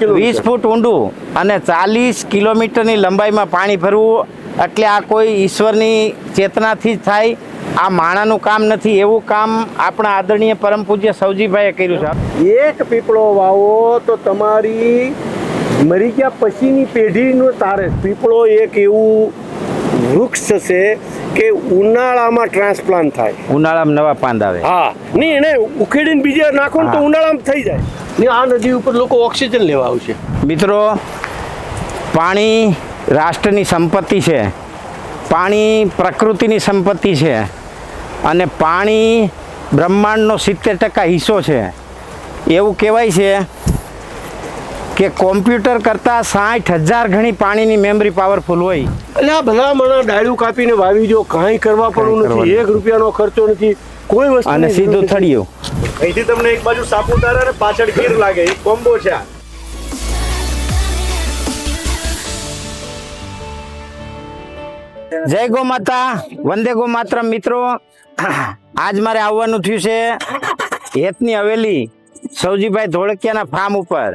Kilometre. વીસ ફૂટ ઊંડું અને ચાલીસ કિલોમીટરની લંબાઈમાં પાણી ભરવું એટલે આ કોઈ ઈશ્વરની ચેતનાથી જ થાય. આ માણાનું કામ નથી એવું કામ આપણા આદરણીય પરમ પૂજ્ય સૌજીભાઈએ કર્યું છે. એક પીપળો વાવો તો તમારી મરી ગયા પછીની પેઢીનો તારે. પીપળો એક એવું વૃક્ષ છે કે ઉનાળામાં ટ્રાન્સપ્લાન્ટ થાય. ઉનાળામાં નવા પાંદ આવે. હા. નહીં એને ઉખેડીને બીજે નાખો ને તો ઉનાળામાં થઈ જાય. ને આ નદી ઉપર લોકો ઓક્સિજન લેવા આવશે. મિત્રો પાણી રાષ્ટ્રની સંપત્તિ છે. પાણી પ્રકૃતિની સંપત્તિ છે. અને પાણી બ્રહ્માંડનો સિત્તેર ટકા હિસ્સો છે. એવું કહેવાય છે કે કોમ્પ્યુટર કરતાં સાઠ હજાર ગણી પાણીની મેમરી પાવરફુલ હોય. એટલે આ બધા મને ડાળ્યું કાપીને વાવી જો કાંઈ કરવા પડવું નથી એક રૂપિયાનો ખર્ચો નથી કોઈ વસ્તુ અને સીધું થળિયું. અહીંથી તમને એક બાજુ સાપુતારા અને પાછળ ગીર લાગે. એ કોમ્બો છે આ. જય ગો માતા, વંદે ગો માત્ર મિત્રો. આજ મારે આવવાનું થયું છે હેતની હવેલી સૌજીભાઈ ધોળકિયાના ફાર્મ ઉપર.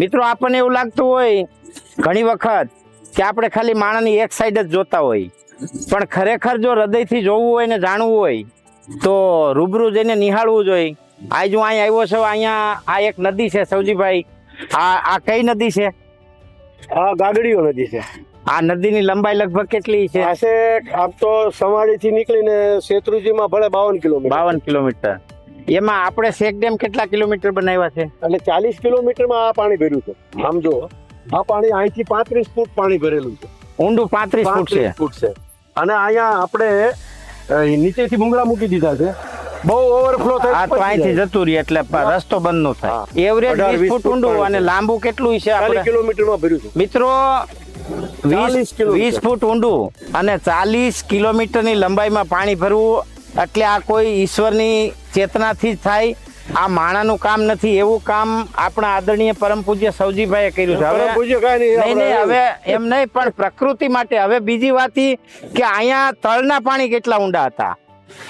મિત્રો, આપણને એવું લાગતું હોય ઘણી વખત કે આપણે ખાલી માણસની એક સાઈડ જ જોતા હોય. પણ ખરેખર જો હૃદયથી જોવું હોય ને જાણવું હોય તો રૂબરૂ જઈને નિહાળવું જોઈએ. આજ હું અહીં આવ્યો છું અહીંયા આ એક નદી છે સૌજીભાઈ આ આ કઈ નદી છે? આ ગાગડીઓ નદી છે. આ નદીની લંબાઈ લગભગ કેટલી છે? પાસે આમ તો સવાડીથી નીકળીને શેત્રુજીમાં ભલે બાવન કિલોમીટર. બાવન કિલોમીટર. એમાં આપણે શેક ડેમ કેટલા કિલોમીટર બનાવ્યા છે? એટલે ચાલીસ કિલોમીટરમાં આ પાણી ભર્યું છે. આમ જો આ પાણી અહીંથી પાંત્રીસ ફૂટ પાણી ભરેલું છે. ઊંડું પાંત્રીસ ફૂટ છે. 35 ફૂટ છે. અને અહીંયા આપણે નીચેથી ભૂંગળા મૂકી દીધા છે. બહુ ઓવરફ્લો આ તો અહીંથી જતું રહી એટલે રસ્તો બંધ નો થાય. એવરેજ વીસ ફૂટ ઊંડું અને લાંબુ કેટલું છે આપણે? કિલોમીટરમાં ભર્યું છે. મિત્રો વીસ વીસ ફૂટ ઊંડું અને ચાલીસ કિલોમીટરની લંબાઈમાં પાણી ભરવું એટલે આ કોઈ ઈશ્વરની ચેતનાથી જ થાય આ માણાનું કામ નથી એવું કામ આપણા આદરણીય પરમ પૂજ્ય સૌજીભાઈએ કર્યું છે. હવે પૂજ્ય કાંઈ નહીં, નહીં હવે એમ નહીં પણ પ્રકૃતિ માટે હવે બીજી વાત કે અહીંયા તળના પાણી કેટલા ઊંડા હતા?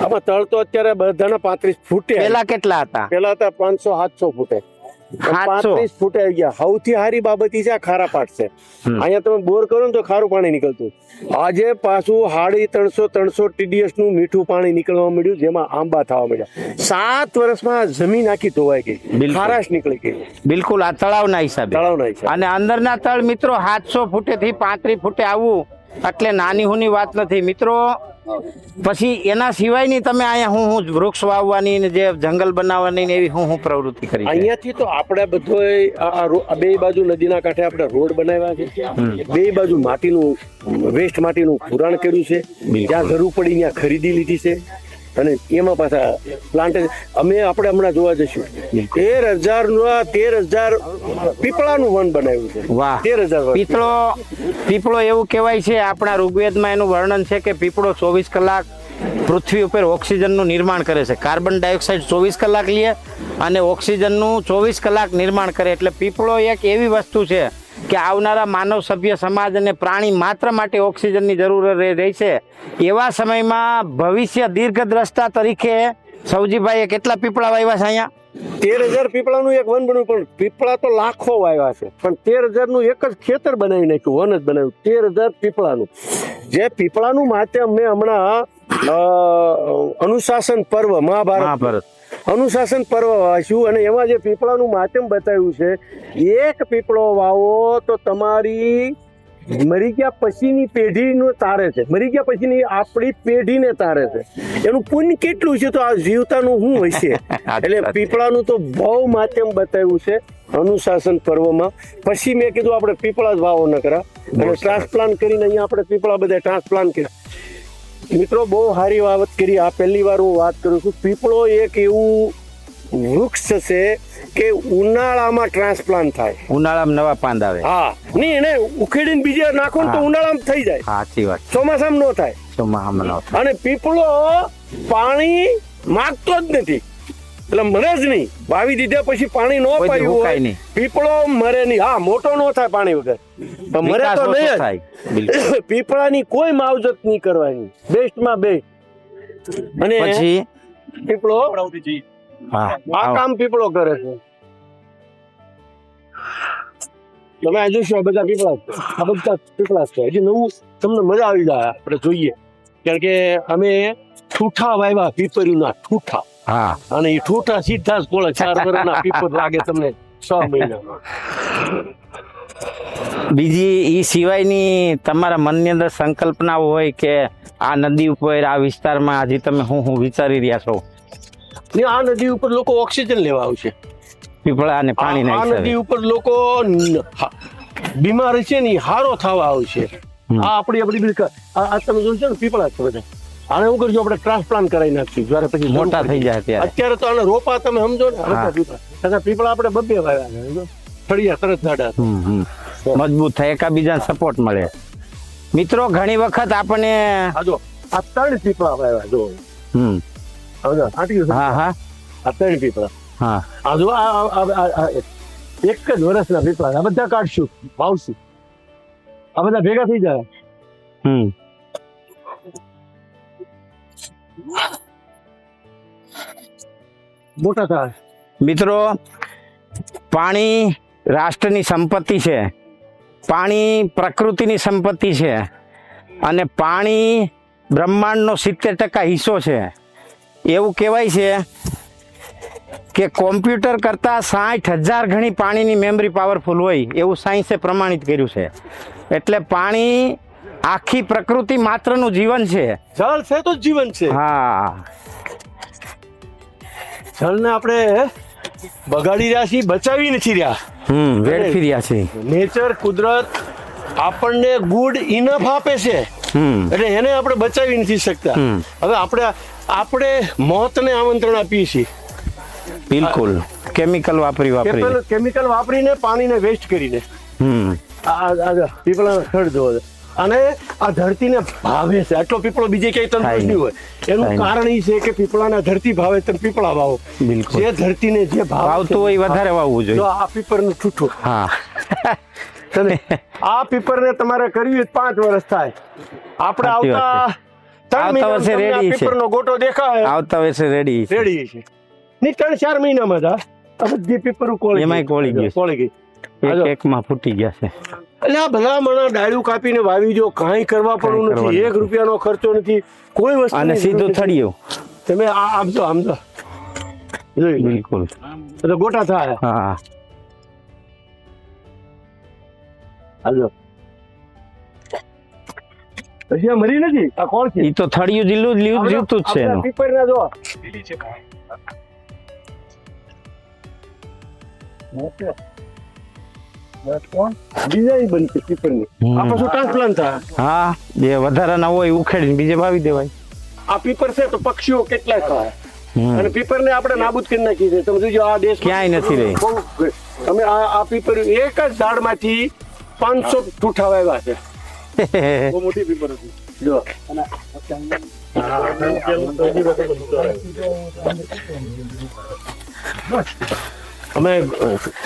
આમાં તળ તો અત્યારે બધાના પાંત્રીસ ફૂટે પેલા કેટલા હતા? પેલા હતા પાંચસો સાતસો ફૂટે. 700. પાંત્રીસ ફૂટ આવી ગયા. સૌથી સારી બાબત છે આ ખારા પાટ છે. અહીંયા તમે બોર કરો ને તો ખારું પાણી નીકળતું. આજે પાછું હાડી ત્રણસો ત્રણસો ટીડીએસનું મીઠું પાણી નીકળવા મળ્યું જેમાં આંબા થવા મળ્યા. સાત વર્ષમાં જમીન આખી ધોવાઈ ગઈ. ખારાશ નીકળી ગઈ. બિલકુલ આ તળાવના હિસાબે. તળાવના હિસાબે. અને અંદરના તળ મિત્રો સાતસો ફૂટેથી પાંત્રીસ ફૂટે આવવું એટલે નાની હુની વાત નથી. મિત્રો પછી એના સિવાયની તમે અહીંયા હું હું વૃક્ષ વાવવાની ને જે જંગલ બનાવવાની ને એવી હું હું પ્રવૃત્તિ કરી અહીંયાથી તો આપણે બધો બે બાજુ નદીના કાંઠે આપણે રોડ બનાવ્યા છે. બે બાજુ માટીનું વેસ્ટ માટીનું પુરાણ કર્યું છે. જ્યાં જરૂર પડી ત્યાં ખરીદી લીધી છે. અને એમાં પાછા પ્લાન્ટ અમે આપણે હમણાં જોવા જઈશું. તેર હજાર તેર હજાર પીપળાનું વન બનાવ્યું છે. વાહ. તેર હજાર પીપળો પીપળો એવું કહેવાય છે આપણા ઋગ્વેદમાં એનું વર્ણન છે કે પીપળો ચોવીસ કલાક પૃથ્વી ઉપર ઓક્સિજનનું નિર્માણ કરે છે. કાર્બન ડાયોક્સાઇડ ચોવીસ કલાક લે અને ઓક્સિજનનું ચોવીસ કલાક નિર્માણ કરે. એટલે પીપળો એક એવી વસ્તુ છે કે આવનારા માનવ સભ્ય સમાજ અને પ્રાણી માત્ર માટે ઓક્સિજનની જરૂર રહે રહી છે. એવા સમયમાં ભવિષ્ય દીર્ઘદ્રષ્ટા તરીકે સૌજીભાઈએ કેટલા પીપળા વાવ્યા છે અહીંયા? તેર હજાર પીપળાનું એક વન બન્યું પણ પીપળા તો લાખો વાવ્યા છે. પણ તેર હજારનું એક જ ખેતર બનાવી નાખ્યું વન જ બનાવ્યું તેર હજાર પીપળાનું. જે પીપળાનું માધ્યમ મેં હમણાં અનુશાસન પર્વ મહાભારત. અનુશાસન પર્વ વાંચ્યું અને એમાં જે પીપળાનું માધ્યમ બતાવ્યું છે એક પીપળો વાવો તો તમારી મરી ગયા પછીની પેઢીનું તારે છે. મરી ગયા પછીની આપણી પેઢીને તારે છે. એનું પુણ્ય કેટલું છે તો આ જીવતાનું શું હશે? એટલે પીપળાનું તો બહુ માધ્યમ બતાવ્યું છે અનુશાસન પર્વમાં. પછી મેં કીધું આપણે પીપળા જ વાવો ન કરા અને ટ્રાન્સપ્લાન્ટ કરીને અહીંયા આપણે પીપળા બધા ટ્રાન્સપ્લાન્ટ કર્યા. મિત્રો બહુ સારી વાત કરી. આ પહેલી વાર હું વાત કરું છું. પીપળો એક એવું વૃક્ષ છે કે ઉનાળામાં ટ્રાન્સપ્લાન્ટ થાય. ઉનાળામાં નવા પાંદ આવે. હા. નહીં એને ઉખેડીને બીજે નાખો ને તો ઉનાળામાં થઈ જાય. સાચી વાત. ચોમાસામાં ન થાય. ચોમાસામાં ન થાય. અને પીપળો પાણી માગતો જ નથી. એટલે મરે જ નહીં. વાવી દીધા પછી પાણી ન પાયું હોય પીપળો મરે નહીં. હા મોટો ન થાય પાણી વગર. પણ મરે તો નહીં થાય પીપળાની કોઈ માવજત નહીં કરવાની. બેસ્ટમાં બેસ્ટ અને પછી? પીપળો? આ કામ પીપળો કરે છે. તમે આજે જોશો આ બધા પીપળા. આ બધા પીપળા છે. હજી નવું તમને મજા આવી જાય. આપણે જોઈએ. કારણ કે અમે ઠૂઠા વાવ્યા પીપળીના ઠૂઠા. હા. અને એ ઠૂઠા સીધા જ કોળે ચાર વર્ષના પીપર લાગે તમને છ મહિનામાં. બીજી એ સિવાયની તમારા મનની અંદર સંકલ્પના હોય કે આ નદી ઉપર આ વિસ્તારમાં આજે તમે હું હું વિચારી રહ્યા છો? ને આ નદી ઉપર લોકો ઓક્સિજન લેવા આવશે. પીપળા અને પાણી આ આ નદી ઉપર લોકો બીમાર છે ને હારો થવા આવશે. આ આપણી આપણી આ તમે તમે છે ને પીપળા છે બધા? આને શું કરજો આપણે ટ્રાન્સપ્લાન્ટ કરાવી નાખશું. જ્યારે પછી મોટા થઈ જાય ત્યારે અત્યારે તો આને રોપા તમે સમજો ને. પીપળા પીપળા આપણે બબ્બે વાવ્યા ફળિયા તરત હમ. મજબૂત થાય એકાબીજા સપોર્ટ મળે. મિત્રો ઘણી વખત આપણને જો આ ત્રણ પીપળા વાવ્યા જો. હમ? હા હા. આ ત્રણ પીપળા. હા. આ જો આ એક જ વર્ષના પીપળા આ બધા કાઢશું વાવશું. આ બધા ભેગા થઈ જાય. હમ. મોટા થાય મિત્રો, પાણી રાષ્ટ્રની સંપત્તિ છે. પાણી પ્રકૃતિની સંપત્તિ છે. અને પાણી બ્રહ્માંડનો સિત્તેર ટકા હિસ્સો છે. એવું કહેવાય છે કે કોમ્પ્યુટર કરતાં સાઠ હજાર ગણી પાણીની મેમરી પાવરફુલ હોય એવું સાયન્સે પ્રમાણિત કર્યું છે. એટલે પાણી આખી પ્રકૃતિ માત્રનું જીવન છે. જળ છે તો જીવન છે. હા. જળને આપણે બગાડી રહ્યા છીએ બચાવી નથી રહ્યા. હમ વેડફી રહ્યા છે નેચર કુદરત આપણને ગુડ ઇનફ આપે છે. એટલે એને આપણે બચાવી નથી શકતા. હવે આપણે આપણે મોતને આમંત્રણ આપીએ છીએ. બિલકુલ. કેમિકલ વાપરી વાપરી. કેમિકલ વાપરીને પાણીને વેસ્ટ કરીને. જો થડ જોવો. અને આ ધરતીને ભાવે છે. આટલો પીપળો બીજે ક્યાંય તંત્ર નહીં. હોય. એનું કારણ એ છે કે પીપળાના ધરતી ભાવે તમે પીપળા વાવો જે ધરતીને જે ભાવ આવતો હોય વધારે વાવવું જોઈએ. આ પીપળનું ઠૂઠું હા. તને આ પીપળને તમારે કરવી પાંચ વર્ષ થાય. આપણે આવતા ત્રણ વર્ષે રેડી છે. પીપળનો ગોટો દેખાય. આવતા વર્ષે રેડી રેડી છે. નહીં ત્રણ ચાર મહિનામાં જ. આ બધી પીપરું કોળી એમાંય કોળી ગઈ. કોળી ગઈ. એક માં ફૂટી ગયા છે. એટલે આ ભલા મણા ડાળું કાપીને વાવી જો કાંઈ કરવા પડવું નથી. એક રૂપિયાનો ખર્ચો નથી. કોઈ વસ્તુ અને સીધો થળિયું. તમે આ આમ જો આમ તો. બિલકુલ. એટલે ગોટા થાય. હા. હાલો. આ મરી નથી? આ કોણ છે? ઈ તો થળિયું જીલું જ લીધું જીવતું જ છે એનું. પીપરના જો. ડિઝાઇન બનશે પીપરની હમ. આ પાછું ટ્રાન્સપ્લાન્ટ થાય. હા જે વધારાના હોય ઉખેડીને બીજે વાવી દેવાય. આ પીપર છે તો પક્ષીઓ કેટલા ખાય. અને પીપરને આપણે નાબૂદ કરી નાખી છે. તમે જોજો આ દેશ ક્યાંય નથી રહી. તમે આ આ પીપર એક જ ઝાડમાંથી પાંચસો ઠૂઠા વાવ્યા છે. બહુ મોટી પીપર હતી. જો. અમે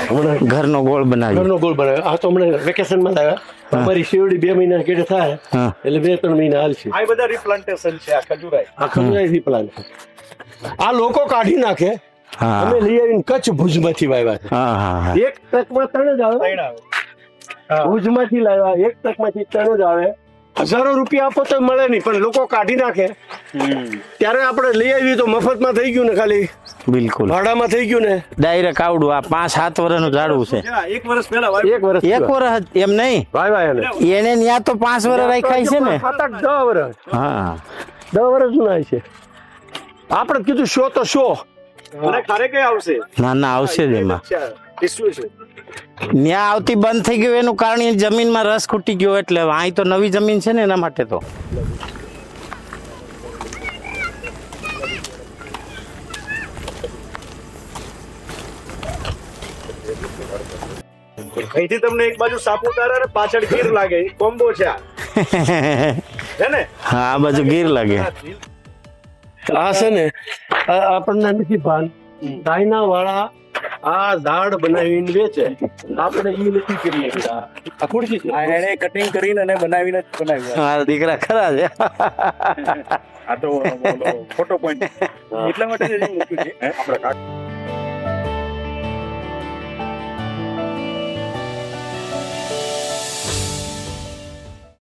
હમણાં ઘરનો ગોળ બનાવ્યો. ઘરનો ગોળ બનાવ્યો. આ તો હમણાં વેકેશનમાં લાવ્યા. અમારી શિવડી બે મહિના કેડે થાય એટલે બે ત્રણ મહિના હાલશે. આ બધા રિપ્લાન્ટેશન છે આ ખજૂરાઈ. આ ખમરાઈથી પ્લાન આ લોકો કાઢી નાખે. અમે લઈ આવીને કચ્છ ભુજમાંથી વાવ્યા છે. હા હા હા. એક ટ્રકમાં ત્રણ જ આવે. ભુજમાંથી લાવ્યા એક ટ્રકમાંથી ત્રણ જ આવે. હજારો રૂપિયા આપો તો મળે નહીં પણ લોકો કાઢી નાખે. ત્યારે આપણે લઈ આવી તો મફતમાં થઈ ગયું ને ખાલી? બિલકુલ. ભાડામાં થઈ ગયું ને? ડાયરેક્ટ આવડું આ પાંચ સાત વર્ષનું ઝાડવું છે. એક વર્ષ પહેલા એક વર્ષ એક વર્ષ એમ નહીં? ભાઈ ભાઈ એને ત્યાં તો પાંચ વર્ષ રાખાય છે ને? સાત આઠ દસ વર્ષ. હા. દસ વર્ષ જૂના છે. આપણે કીધું શો તો શો. અને ખારે કઈ આવશે? ના ના આવશે જ એમાં. છે? ત્યાં આવતી બંધ થઈ ગયું એનું કારણ એ જમીનમાં રસ ખૂટી ગયો એટલે અહીં તો નવી જમીન છે ને એના માટે તો. અહીંથી તમને એક બાજુ સાપુતારા અને પાછળ ગીર લાગે કોમ્બો છે આ. છે ને? હા આ બાજુ ગીર લાગે. આ છે ને આપણને નથી ભાન. ચાઇના વાળા આ દાળ બનાવીને વેચે. આપણે એ નથી કરીએ આ ખુરશી છે. આ એણે કટિંગ કરીને અને બનાવીને જ બનાવ્યું મારા દીકરા ખરા છે. આ તો ફોટો પોઈન્ટ એટલા માટે મૂક્યું છે. હે? આપણે કાઢ-